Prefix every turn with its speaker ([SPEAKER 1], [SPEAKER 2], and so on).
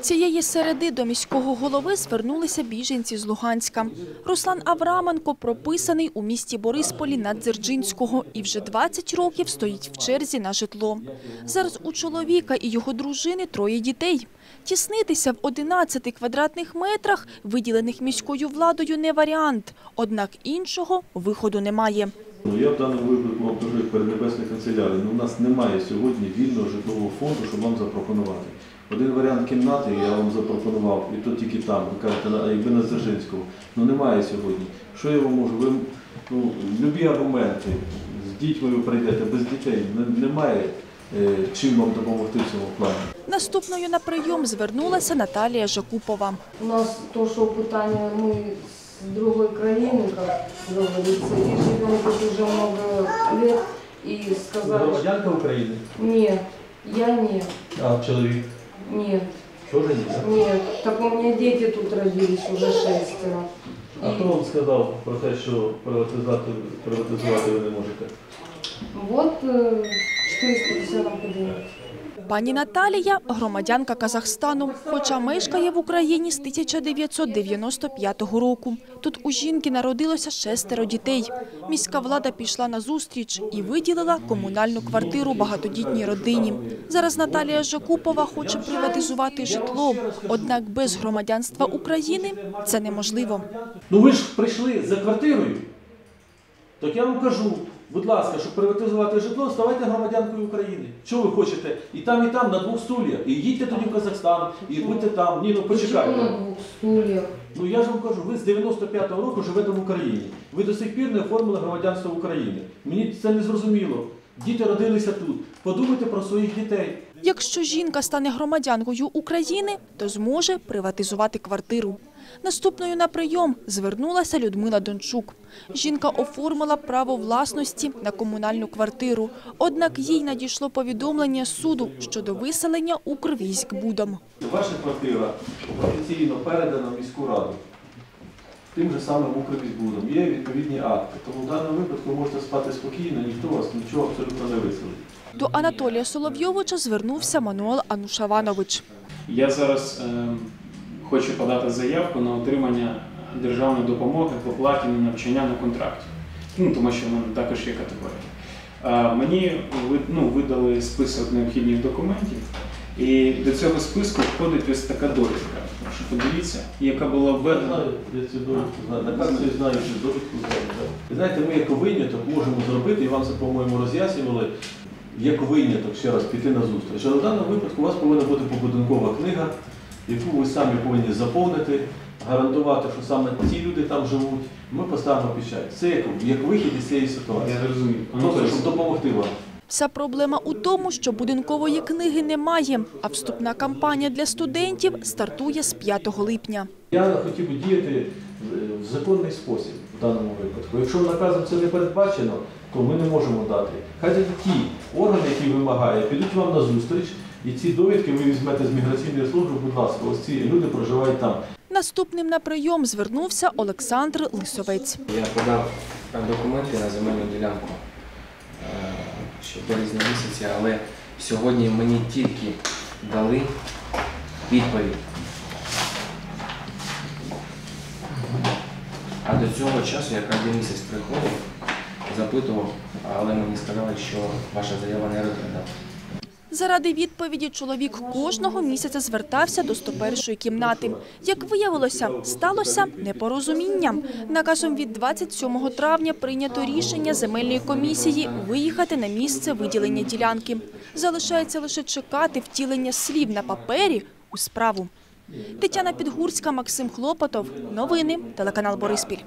[SPEAKER 1] Цієї середи до міського голови звернулися біженці з Луганська. Руслан Авраменко прописаний у місті Борисполі Надзерджинського і вже 20 років стоїть в черзі на житло. Зараз у чоловіка і його дружини троє дітей. Тіснитися в 11 квадратних метрах, виділених міською владою, не варіант. Однак іншого виходу немає.
[SPEAKER 2] Ну, я в даному випадку вам кажу як перед небесною канцелярією. Ну, у нас немає сьогодні вільного житлового фонду, щоб вам запропонувати. Один варіант кімнати я вам запропонував, і то тільки там, ви кажете, а якби на Дзержинському. Ну немає сьогодні. Що я вам можу? Ви ну, любі аргументи. З дітьми ви прийдете, без дітей. Немає е, чим вам допомогти в цьому плані.
[SPEAKER 1] Наступною на прийом звернулася Наталія Жакупова.
[SPEAKER 3] У нас то, что питание мы с другой краины, как говорится, и живем тут уже много лет, и сказали, что
[SPEAKER 2] України?
[SPEAKER 3] нет, я нет,
[SPEAKER 2] А чоловік?
[SPEAKER 3] Нет,
[SPEAKER 2] Тоже нет?
[SPEAKER 3] нет. Так у меня дети тут родились уже шестеро.
[SPEAKER 2] А хто вам сказав про те, що приватизувати, приватизувати ви не можете?
[SPEAKER 3] Вот э, 450 кабинет.
[SPEAKER 1] Пані Наталія – громадянка Казахстану, хоча мешкає в Україні з 1995 року. Тут у жінки народилося шестеро дітей. Міська влада пішла на зустріч і виділила комунальну квартиру багатодітній родині. Зараз Наталія Жакупова хоче приватизувати житло, однак без громадянства України це неможливо.
[SPEAKER 2] Ну ви ж прийшли за квартирою. Так я вам кажу, будь ласка, щоб приватизувати житло, ставайте громадянкою України. Що ви хочете? І там, і там, на двох стульях. І їдьте тоді в Казахстан, і будьте там. Ні, ну
[SPEAKER 3] Почему на
[SPEAKER 2] почекайте.
[SPEAKER 3] стульях?
[SPEAKER 2] Ну я ж вам кажу, ви з 95-го року живете в Україні. Ви до сих пір не оформили громадянство України. Мені це не зрозуміло. Діти родилися тут. Подумайте про своїх дітей.
[SPEAKER 1] Якщо жінка стане громадянкою України, то зможе приватизувати квартиру. Наступною на прийом звернулася Людмила Дончук. Жінка оформила право власності на комунальну квартиру, однак їй надійшло повідомлення суду щодо виселення Укрвійськбудом.
[SPEAKER 2] Ваша квартира офіційно передана в міську раду. Тим же самим Укрвізбудом. Є відповідні акти. Тому в даному випадку можете спати спокійно, ніхто вас нічого абсолютно не виселить.
[SPEAKER 1] До Анатолія Соловйовича звернувся Мануел Анушаванович.
[SPEAKER 4] Я зараз е, хочу подати заявку на отримання державної допомоги по платі на навчання на контракті. Ну, тому що в мене також є категорія. Мені ну, видали список необхідних документів, і до цього списку входить ось така довідка. Прошу подивіться, яка була введена.
[SPEAKER 2] я цю довідку знаю. На карті я знаю, що довідку знаю. Знаєте, ми як виняток можемо зробити, і вам це, по-моєму, роз'яснювали, як виняток ще раз піти на зустріч. Але в даному випадку у вас повинна бути побудинкова книга, яку ви самі повинні заповнити, гарантувати, що саме ці люди там живуть. Ми поставимо печать. Це як, як вихід із цієї ситуації.
[SPEAKER 4] Я зрозумів.
[SPEAKER 2] Тобто, щоб допомогти вам.
[SPEAKER 1] Вся проблема у тому, що будинкової книги немає, а вступна кампанія для студентів стартує з 5 липня.
[SPEAKER 2] Я хотів би діяти в законний спосіб в даному випадку. Якщо наказом це не передбачено, то ми не можемо дати. Хай ті органи, які вимагають, підуть вам на зустріч, і ці довідки ви візьмете з міграційної служби, будь ласка, ось ці люди проживають там.
[SPEAKER 1] Наступним на прийом звернувся Олександр Лисовець.
[SPEAKER 5] Я подав документи на земельну ділянку е, ще в березні місяці, але сьогодні мені тільки дали відповідь. А до цього часу я кожен місяць приходив, запитував, але мені сказали, що ваша заява не розглядала.
[SPEAKER 1] Заради відповіді чоловік кожного місяця звертався до 101-ї кімнати. Як виявилося, сталося непорозуміння. Наказом від 27 травня прийнято рішення земельної комісії виїхати на місце виділення ділянки. Залишається лише чекати втілення слів на папері у справу. Тетяна Підгурська, Максим Хлопотов. Новини. Телеканал Бориспіль.